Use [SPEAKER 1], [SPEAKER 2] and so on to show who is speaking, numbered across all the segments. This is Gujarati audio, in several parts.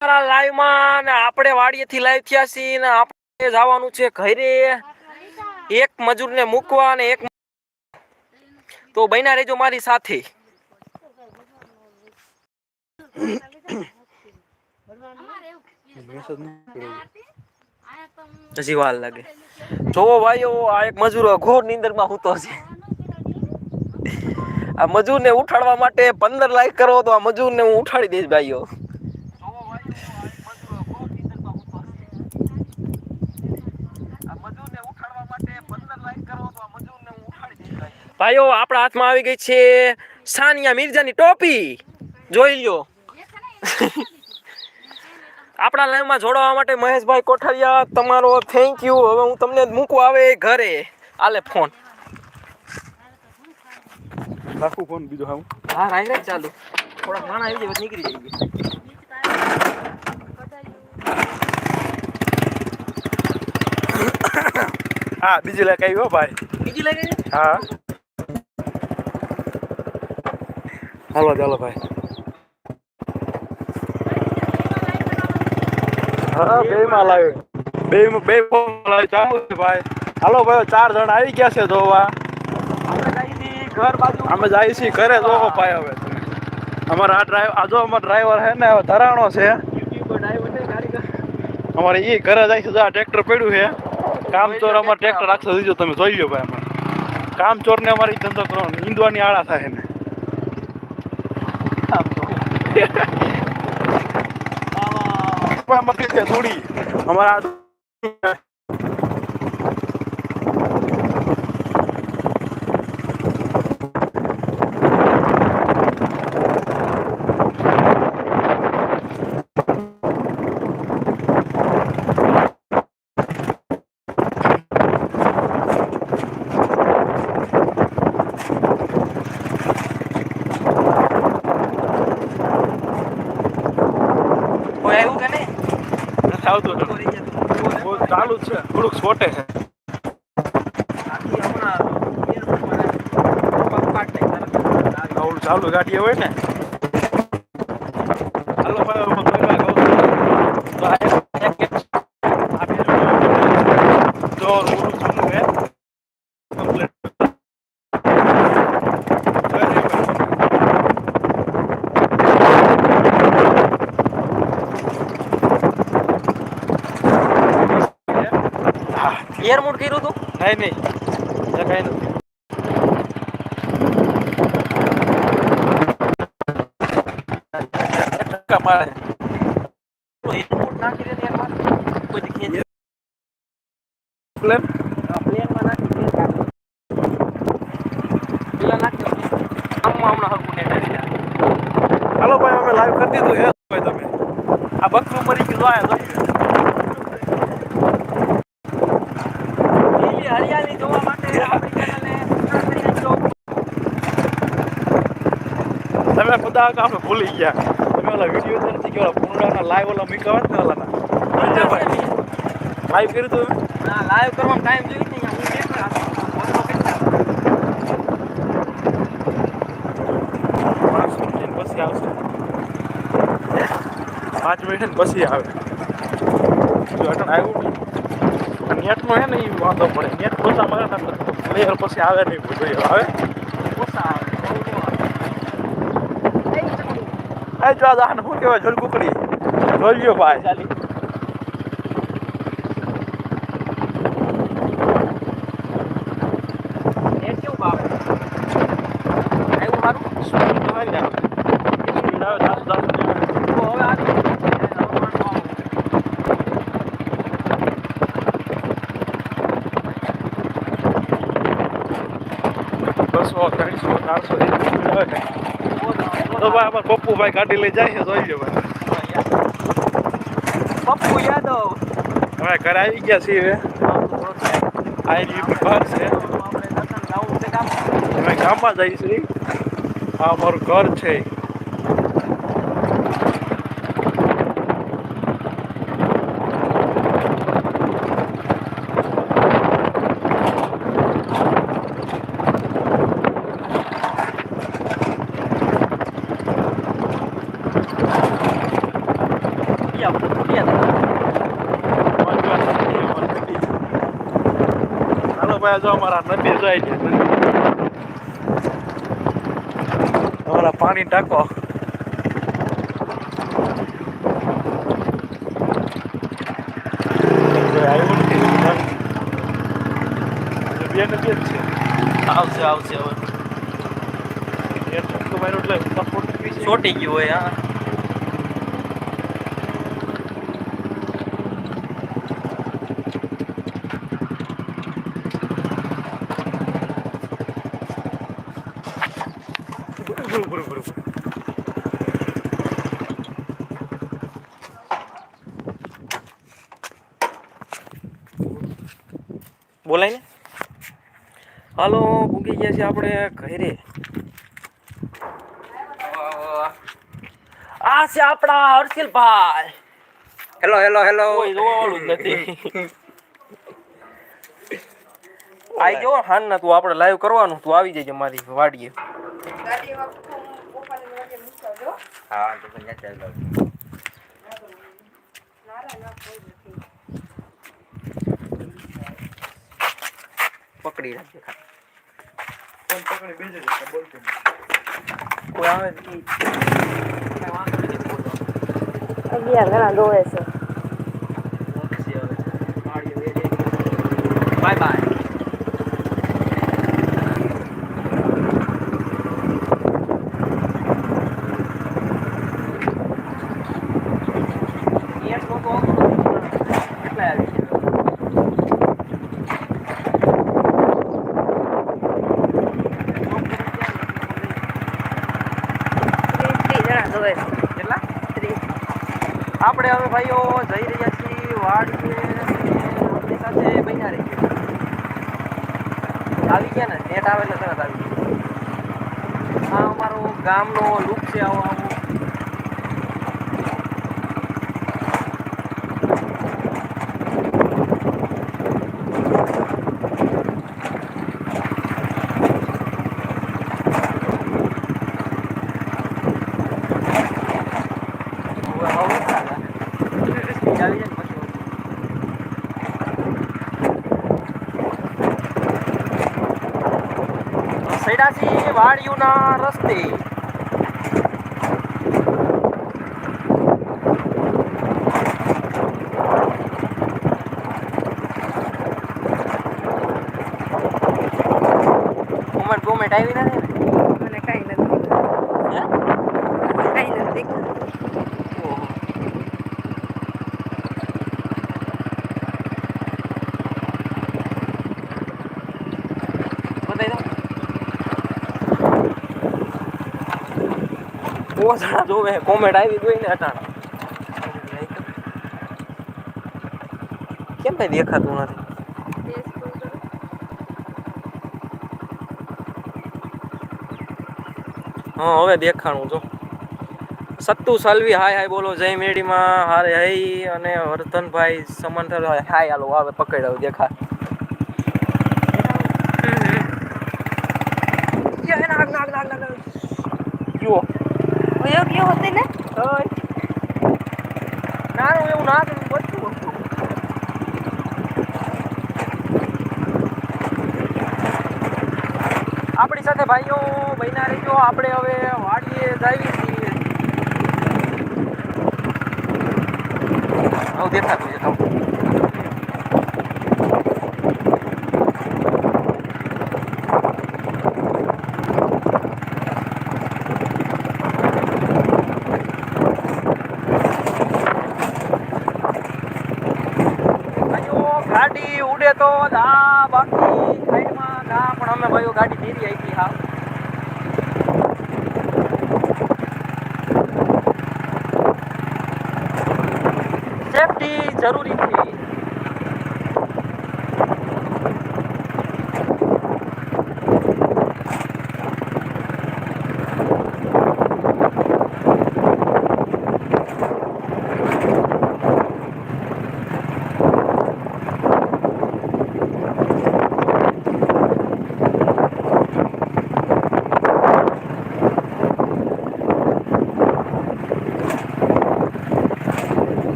[SPEAKER 1] લાઈવમાં ને આપણે વાડીએથી લાઈવ થયા છીએ ને આપણે જવાનું છે ઘરે. એક મજૂરને મૂકવા ને એક તો બન્યા રહેજો મારી સાથે. હજી વાર લાગે. જોવો ભાઈઓ, આ એક મજૂર ઘોર નીંદરમાં હૂતો છે. આ મજૂરને ઉઠાડવા માટે પંદર લાઈક કરો તો આ મજૂરને હું ઉઠાડી દઈશ ભાઈઓ. ભાઈઓ આપણા હાથમાં આવી ગઈ છે સાનિયા મિર્જાની ટોપી. જોઈ લ્યો. આપણા લાઈવમાં જોડાવા માટે મહેશભાઈ કોઠારિયા તમારો થેન્ક યુ હવે હું તમને મૂકવા આવે ઘરે. આલે ફોન
[SPEAKER 2] રાખું ફોન બીજો હા
[SPEAKER 1] હા રાઈ રાઈ ચાલુ. થોડાક માણા આવી જાય નીકળી જાય.
[SPEAKER 2] હા બીજી લાઈક આવી હો ભાઈ.
[SPEAKER 1] બીજી લઈ ગઈ
[SPEAKER 2] હા. હાલો ચાલો ભાઈ. હા, બે માં લાવ્યો બે બે ચાલુ છે ભાઈ. હાલો ભાઈ, ચાર જણ આવી ગયા છે જોવા. અમે જાય છીએ ઘરે જોવો ભાઈ હવે. અમારા આ ડ્રાઈવર આ જો અમારો ડ્રાઈવર છે ને, હવે ધરાણો છે. અમારે ઈ ઘરે જાય છે આ ટ્રેક્ટર પડ્યું છે. કામચોર અમારે ટ્રેક્ટર રાખશે દીજો તમે જોઈ લો ભાઈ અમારે. કામચોર ને અમારી ધંધો કરવાનો, ઈંદવાની આળા થાય ને. પણ મતલબ છે થોડી. અમારા આ
[SPEAKER 1] કોઈ આવ્યું કે નહીં
[SPEAKER 2] નથી આવતું
[SPEAKER 1] તો રહી જતું.
[SPEAKER 2] બહુ ચાલુ જ છે થોડુંક સ્પોટે છે
[SPEAKER 1] આથી હમણાં પગ કાઢ નાખ તરત.
[SPEAKER 2] ઓલું ચાલુ ગાડી હોય ને હાલો ભાઈ હવે હું કરવા કહું છું. તો આ એક- એક- એક- આ બીજું જો ઓલું ચાલુ છે Complete. જોઈ હોય ને? હા
[SPEAKER 1] એરમોડ કર્યું તું?
[SPEAKER 2] નહીં નહીં એ કઈ નથી ધક્કા મારે
[SPEAKER 1] એરમોડ નાખી દે ને એકવાર. પછી ખેંચ.
[SPEAKER 2] પ્લેન
[SPEAKER 1] આ પ્લેનમાં નાખી દે. પેલા નાખી દો. આમમાં હમણાં હરખું net આવી જાય.
[SPEAKER 2] હાલો ભાઈ અમે લાઈવ કરી દીધું હે ભાઈ તમે આ બકરું મરી ગયું જો આયા
[SPEAKER 1] હરિયાળી જોવા માટે આપણી ચેનલને
[SPEAKER 2] તમે બધા આપણે ભૂલી ગયા. તમે ઓલા વીડિયો તો નથી કે ઓલા પૂર્ણાના લાઈવ ઓલા મૂક્યા હોત ને ઓલાના? લાઈવ કર્યું તું તમે?
[SPEAKER 1] ના લાઈવ કરવાનો ટાઈમ જોઈ નહીં. હું હતો.
[SPEAKER 2] પછી આવશે. પાંચ મિનિટ પછી આવે. જો અટણ આવ્યું નેટનો હે ને એ વાંધો પડે નેટ ઓછા મારે ને પ્લેયર પછી આવે નહીં બધું આવે
[SPEAKER 1] ઓછા આવે. આવે.
[SPEAKER 2] શું કહેવાય જોલ કુકડી જોઈ લ્યો ભાઈ
[SPEAKER 1] ચાલી. નેટ કેવું ભાવે? આવ્યું મારું?
[SPEAKER 2] સ્પીડ તો હોય ને સ્પીડ આવે દસ દસ મિનિટ
[SPEAKER 1] તો હવે આવી ગયું. હવે મારું આવું.
[SPEAKER 2] બસો ત્રણસો ચારસો તો ભાઈ અમારે પપ્પુભાઈ ગાડી લઈ જાય છે જોઈ ભાઈ.
[SPEAKER 1] પપ્પુ યાદવ.
[SPEAKER 2] હવે ઘરે આવી ગયા છીએ આવી એની ઘર છે. અમે ગામમાં જઈશું આ અમારું ઘર છે
[SPEAKER 1] ગયા બધા તૂટ્યા
[SPEAKER 2] હાલો ભાઈ જો અમારા નદી જાય છે. અમારા પાણી ટાંકો.
[SPEAKER 1] આવશે આવશે હવે. ચોટી ગયું હોય હા. હાલો પૂગી ગયા છે આપણે ઘરે. આ છે આપણા હર્ષિલભાઈ.
[SPEAKER 3] હેલો હેલો હેલો
[SPEAKER 1] કોઈ જોવાવાળું જ નથી. આઈ જો હાન ના તું આપણે લાઈવ કરવાનું તું આવી જજે મારી વાડીએ.
[SPEAKER 3] હા તો ચાલ
[SPEAKER 1] પકડી રાખજે.
[SPEAKER 2] ફોન પકડી બેસી જશે બોલતો
[SPEAKER 1] કોઈ આવે.
[SPEAKER 4] અગિયાર ઘણા દોવે છે
[SPEAKER 1] બાય બાય
[SPEAKER 4] ત્રીસ ત્રીસ જણા દોવે છે
[SPEAKER 1] કેટલા
[SPEAKER 4] ત્રીસ
[SPEAKER 1] આપણે હવે ભાઈઓ જઈ રહ્યા છીએ વાડીએ. સાથે બન્યા રહીએ. આવી ગયા ને નેટ આવે એટલે તરત આવી ગયું. આ અમારો ગામનો લુક છે આવો. વાડીઓના રસ્તે દઉં ઓછા જોવે કોમેન્ટ આવી ગઈ ને અટાણા કેમ કઈ દેખાતું નથી? હા હવે દેખાણું જો. સત્તુ સલવી હાય હાય બોલો જય મેડીમાં હારે હઈ અને વર્ધનભાઈ સમંથર હાય હાલો આવે પકડાવ દેખા જુઓ.
[SPEAKER 4] ગયો હતો ને?
[SPEAKER 1] નાનું એવું ના કર્યું બધું. આપણી સાથે ભાઈઓ બહેના રહેજો. આપણે હવે વાડીએ જઈએ છીએ. હવે દેખાતું છે તમને. ભાઈઓ ગાડી ઉડે તો દા બાકી અમે ભાઈઓ ગાડી ધીરી આવી હા સેફટી જરૂરી છે.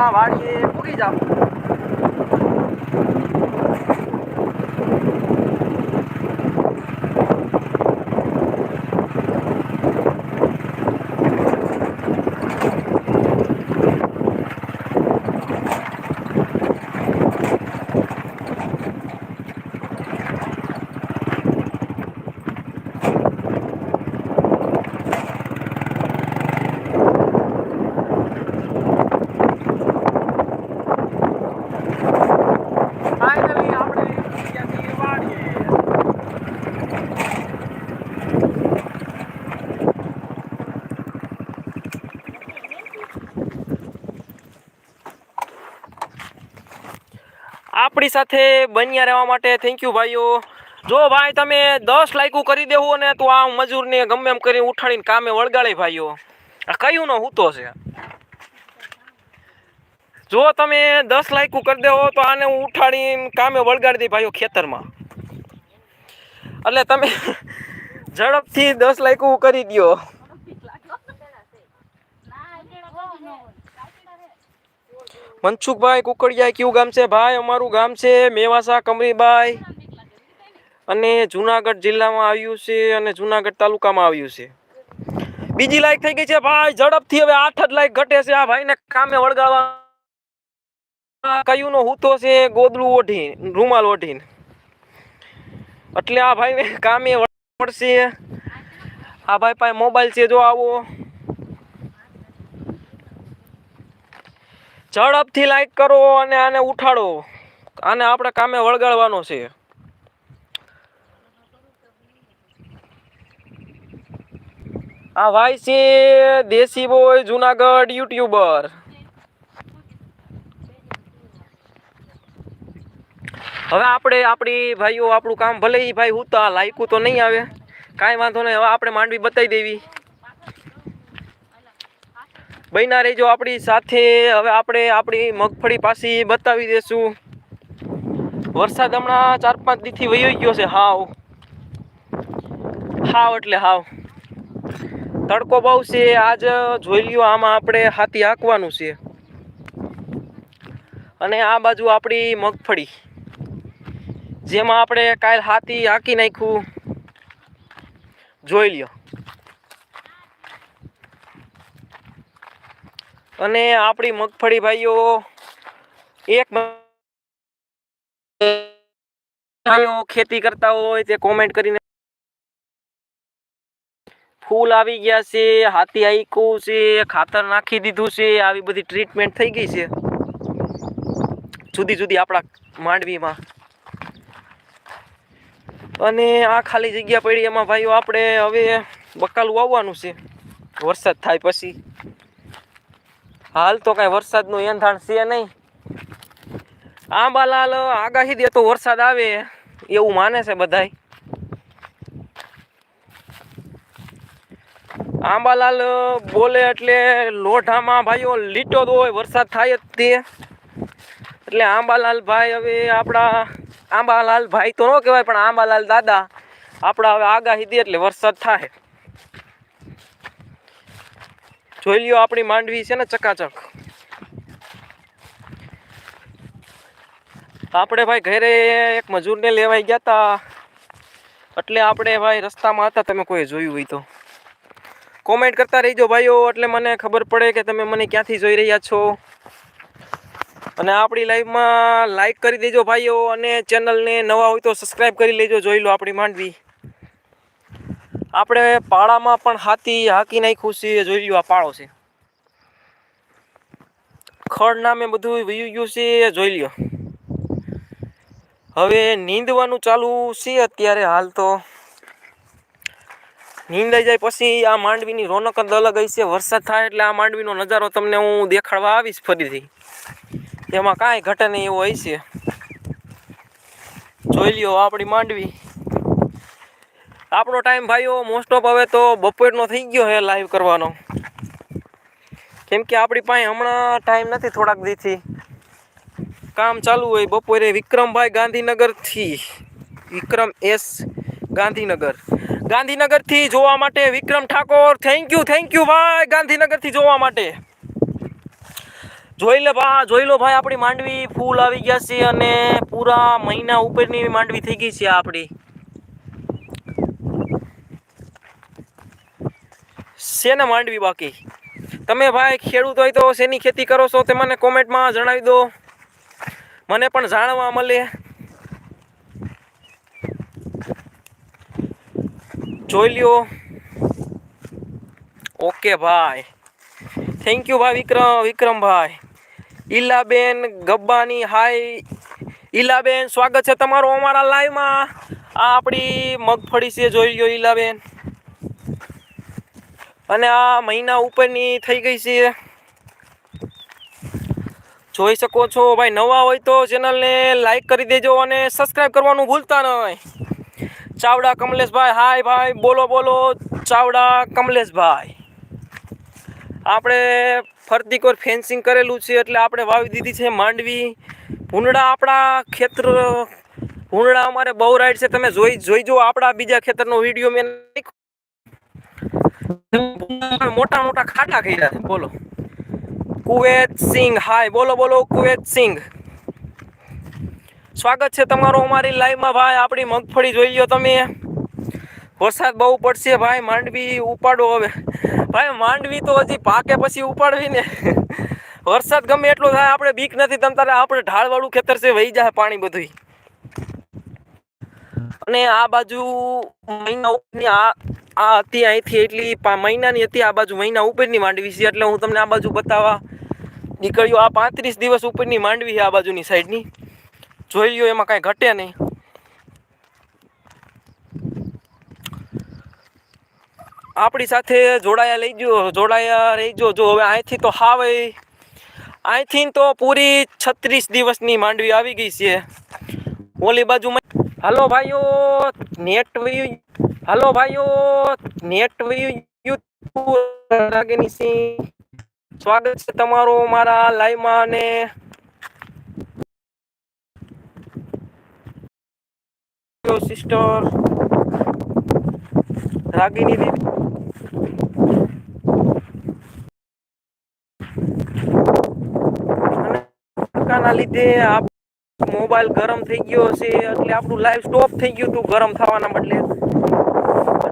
[SPEAKER 1] મિનિટમાં વાડીએ પૂરી જાવ ફાઇનલી આપણે ત્યાંથી વાડીએ આપણી સાથે બન્યા રહેવા માટે થેન્ક યુ ભાઈઓ. જો ભાઈ તમે દસ લાયકું કરી દેવું ને તો આ મજૂરને ગમે એમ કરીને ઉઠાડીને કામે વળગાડે ભાઈઓ. આ કયું નો હૂતો છે? જો તમે દસ લાયકું કરી દેવો તો આને હું ઉઠાડીને કામે વળગાડી દઈ ભાઈઓ ખેતરમાં. એટલે તમે ઝડપથી દસ લાયકું કરી દ્યો. મનસુખભાઈ કુકડિયા કયું ગામ છે? ભાઈ, અમારું ગામ છે મેવાસા કમરીબાઈ. અને જુનાગઢ જિલ્લામાં આવ્યું છે અને જુનાગઢ તાલુકામાં આવ્યું છે. બીજી લાઈક થઈ ગઈ છે ભાઈ, ઝડપથી હવે આઠ જ લાઈક ઘટે છે આ ભાઈને કામે વળગાડવા કયું નો હૂતો છે ગોદડું ઓઢી રૂમાલ ઓઢીને. એટલે આ ભાઈને કામે પડશે આ ભાઈ પાસે મોબાઈલ છે, જો આવો. ઝડપથી લાઈક કરો અને આને ઉઠાડો. આને આપણે કામે વળગાડવાનો છે. આ ભાઈ છે દેશી બોય જુનાગઢ યુટ્યુબર હવે આપણે આપણી ભાઈઓ આપણું કામ ભલે ભાઈ હું તો લાયકું તો નહીં આવે. કાંઈ વાંધો નહીં, હવે આપણે માંડવી બતાવી દેવી. બન્યા રહેજો આપણી સાથે. હવે આપણે આપણી મગફળી પાછી બતાવી દેશું. વરસાદ હમણાં ચાર પાંચ દીથી વહી ગયો છે, હાવ. હાવ એટલે હાવ. તડકો બહુ છે, આજ જોઈ લ્યો આમાં આપણે હાથી હાંકવાનું છે. અને આ બાજુ આપણી મગફળી. જેમાં આપણે કાલ હાથી હાંકી નાખ્યું. જોઈ લ્યો. અને આપણી મગફળી ભાઈઓ, એક ખેતી કરતા હોય તે કોમેન્ટ કરીને ફૂલ આવી ગયા છે, હાથી આઈકું છે, ખાતર નાખી દીધું છે, આવી બધી ટ્રીટમેન્ટ થઈ ગઈ છે. જુદી જુદી આપણા માંડવીમાં. અને આ ખાલી જગ્યા પડી એમાં ભાઈઓ, આપણે હવે બકાલું આવવાનું છે. વરસાદ થાય પછી. હાલ તો કાંઈ વરસાદનું એંધાણ છે નહીં. આંબાલાલ આગાહી દે તો વરસાદ આવે, એવું માને છે બધાય. આંબાલાલ બોલે એટલે લોઢામાં ભાઈઓ લીટો તો હોય વરસાદ થાય જ તે. એટલે આંબાલાલ ભાઈ હવે આપણા, આંબાલાલ ભાઈ તો ન કહેવાય, પણ આંબાલાલ દાદા આપણા હવે આગાહી દે એટલે વરસાદ થાય. જોઈ લ્યો આપણી માંડવી છે ને ચકાચક. આપણે ભાઈ ઘરે એક મજૂરને લેવાઈ ગયા હતા એટલે આપણે ભાઈ રસ્તામાં હતા, તમે કોઈ જોયું હોય તો. કોમેન્ટ કરતા રહીજો ભાઈઓ, એટલે મને ખબર પડે કે તમે મને ક્યાંથી જોઈ રહ્યા છો. અને આપણી લાઈવમાં લાઈક કરી દેજો ભાઈઓ, અને ચેનલને નવા હોય તો સબસ્ક્રાઈબ કરી લેજો, જોઈ લો આપણી માંડવી. આપણે પાળામાં પણ હાથી હાકી નાખ્યું છે જોઈ લ્યો આ પાળો છે. ખડ નામે બધું વયું ગયું છે જોઈ લ્યો. હવે નીંદવાનું ચાલુ છે અત્યારે હાલ તો. નીંદાઈ જાય પછી આ માંડવીની રોનક જ અલગ છે, વરસાદ થાય એટલે આ માંડવીનો નજારો તમને હું દેખાડવા આવીશ ફરીથી. એમાં કાંઈ ઘટે નહીં એવું હોય જોઈ લ્યો આપણી માંડવી. આપણો ટાઈમ ભાઈઓ મોસ્ટ ઓફ હવે તો બપોરનો થઈ ગયો છે લાઈવ કરવાનો. કેમ કે આપણી પાસે હમણાં ટાઈમ નથી થોડાક દીથી. કામ ચાલુ હોય બપોરે વિક્રમભાઈ ગાંધીનગરથી, વિક્રમ એસ ગાંધીનગર. ગાંધીનગરથી જોવા માટે Vikram Thakor thank you thank you ભાઈ ગાંધીનગરથી જોવા માટે. જોઈ લે ભા, જોઈ લો ભાઈ, આપણી માંડવી ફૂલ આવી ગયા છે અને પૂરા મહિના ઉપરની માંડવી થઈ ગઈ છે આપણી. શેને માંડવી બાકી? તમે ભાઈ ખેડૂત હોય તો શેની ખેતી કરો છો તે મને કોમેન્ટમાં જણાવી દો. મને પણ જાણવા મળે. જોઈ લ્યો. ઓકે ભાઈ. થેન્ક યુ ભાઈ વિક્રમ વિક્રમભાઈ. ઈલાબેન ગબ્બાની હાય. ઈલાબેન, સ્વાગત છે તમારું અમારા લાઈવમાં આ આપણી મગફળી છે, જોઈ લ્યો ઈલાબેન. અને આ મહિના ઉપરની થઈ ગઈ છે. જોઈ શકો છો, ભાઈ, નવા હોય તો ચેનલને લાઈક કરી દેજો અને સબસ્ક્રાઈબ કરવાનું ભૂલતા નહીં. ચાવડા કમલેશભાઈ, હાય ભાઈ, બોલો બોલો, ચાવડા કમલેશભાઈ. આપણે ફરતી કોર ફેન્સિંગ કરેલું છે એટલે આપણે વાવી દીધી છે માંડવી. ભૂંડા આપણા ખેતર ભૂંડા અમારે બહુ રાઈડ છે, તમે જોઈ, જોઈજો આપણા બીજા ખેતરનો વીડિયો મેં. મોટા મોટા ખાટા કર્યા છે. બોલો. કુવેત સિંઘ, હાય, બોલો બોલો, કુવેત સિંઘ. સ્વાગત છે તમારું અમારી લાઈવમાં ભાઈ, આપણી મગફળી જોઈ લો તમે. વરસાદ બહુ પડશે ભાઈ, માંડવી ઉપાડો હવે. ભાઈ, માંડવી તો હજી પાકે પછી ઉપાડવી ને. વરસાદ ગમે એટલો થાય, આપણે બીક નથી તમ તારે. આપણે ઢાળવાળું ખેતર છે, વહી જાય પાણી બધું અને આ બાજુ મહિના આ આ હતી અહીંથી એટલી મહિનાની હતી, આ બાજુ મહિના ઉપરની માંડવી છે, એટલે હું તમને આ બાજુ બતાવવા નીકળ્યો. આ પાંત્રીસ દિવસ ઉપરની માંડવી છે આ બાજુની સાઈડની. જોઈ લ્યો, એમાં કાંઈ ઘટે નહીં. આપણી સાથે જોડાયા લઈ ગયો જોડાયા રહી જો હવે અહીંથી તો હાવ. અહીંથી તો પૂરી છત્રીસ દિવસની માંડવી આવી ગઈ છે. ઓલી બાજુમાં હાલો ભાઈઓ, નેટ હાલો ભાઈઓ, નેટ સ્વાગત છે તમારું મારા લાઈવમાં અને સિસ્ટર રાગીની દીદી અને લીધે આપ મોબાઈલ ગરમ થઈ ગયો છે એટલે આપણું લાઈવ સ્ટોપ થઈ ગયું હતું ગરમ થવાના બદલે.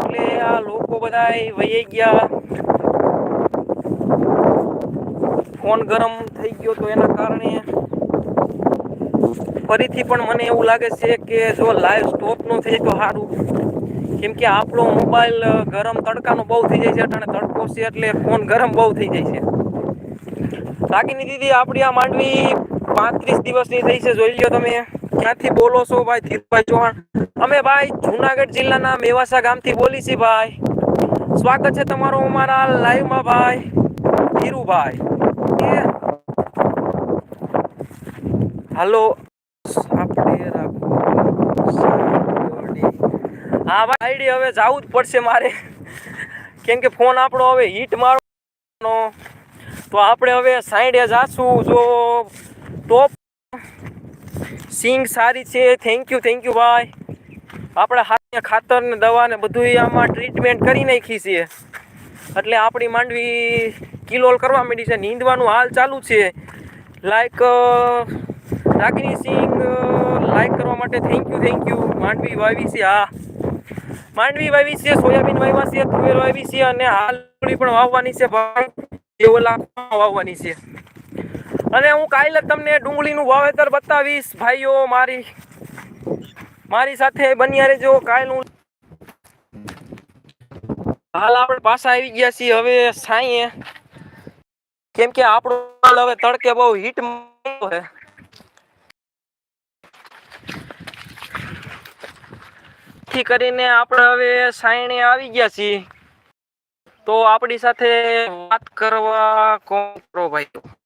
[SPEAKER 1] એટલે આ લોકો બધા વહી ગયા. ફોન ગરમ થઈ ગયો તો એના કારણે ફરીથી પણ મને એવું લાગે છે કે જો લાઈવ સ્ટોપનું થઈ તો સારું કેમ કે આપણો મોબાઈલ ગરમ તડકાનો બહુ થઈ જાય છે અને તડકો છે એટલે ફોન ગરમ બહુ થઈ જાય છે. રાગીની દીદી, આપણી આ માંડવી પાંત્રીસ દિવસની થઈ છે, જોઈ લો તમે. ક્યાંથી બોલો છો ભાઈ ધીરુભાઈ ચૌહાણ? અમે ભાઈ જુનાગઢ જિલ્લાના મેવાસા ગામથી બોલી છીએ ભાઈ. સ્વાગત છે તમારું અમારા લાઈવમાં ભાઈ, ધીરુભાઈ. હાલો, આપણે હા ભાઈ, આઈડી હવે જવું જ પડશે મારે. કેમ કે ફોન આપણો હવે હીટ મારવાનો. તો આપણે હવે સાઈડે જાશું. જો ટોપ સિંગ સારી છે. થેન્ક યુ થેન્ક યુ ભાઈ. આપણે હાથને ખાતર ને દવા ને બધું આમાં ટ્રીટમેન્ટ કરી નાખી છે એટલે આપણી માંડવી કિલોલ કરવા માંડી છે. નીંદવાનું હાલ ચાલુ છે. લાઈક રાગની સિંગ લાઈક કરવા માટે thank you thank you Mandvi વાવી છે, હા. માંડવી વાવી છે, સોયાબીન વાવ્યા છે, તુવેર વાવી છે અને હાલ પણ વાવવાની છે, ભાઈ. ઓલા વાવવાની છે. અને હું કાલે તમને ડુંગળીનું વાવેતર બતાવીશ, ભાઈઓ મારી. મારી સાથે બન્યા રહેજો કાલ હું હાલ આપણે પાછા આવી ગયા છીએ હવે સાંઈએ. કેમ કે આપણો હવે તડકે બહુ હીટ છે. થી કરીને આપણે હવે સાયણે આવી ગયા છીએ. તો આપણી સાથે વાત કરવા કોણ? કરો ભાઈ.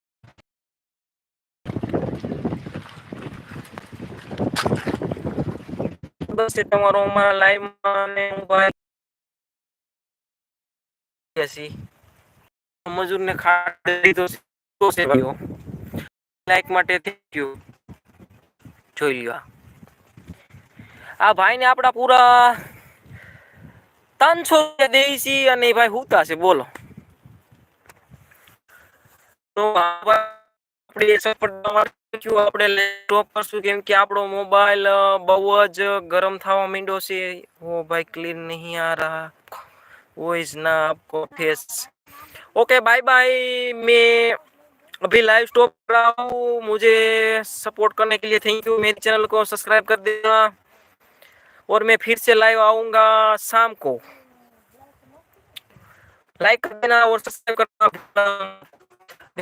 [SPEAKER 1] બસ છે તમારો અમારા લાઈવમાં અને મોબાઈલ મજૂરને ખાડી દીધો છે. ભાઈઓ લાઈક માટે થેન્ક યુ જોઈ લ્યો આ. ભાઈ ભાઈને આપણા પૂરા ત્રણસો રૂપિયા છીએ અને ભાઈ હુતા છે, બોલો તો આપણે સફળતા માટે થયું, આપણે લેપટોપ કરશું કેમ કે આપણો મોબાઈલ બહુ જ ગરમ થવા માંડ્યો છે ઓ ભાઈ ક્લીન નહીં આ રહા वो इज ना आपको फेस ओके बाय बाय मैं अभी लाइव स्टॉप कर रहा हूँ मुझे सपोर्ट करने के लिए थैंक यू मेरे चैनल को सब्सक्राइब कर देना और मैं फिर से लाइव आऊँगा शाम को लाइक कर देना और सब्सक्राइब करना भूलना। ये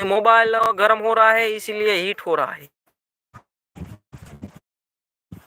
[SPEAKER 1] मोबाइल गर्म हो रहा है इसीलिए हीट हो रहा है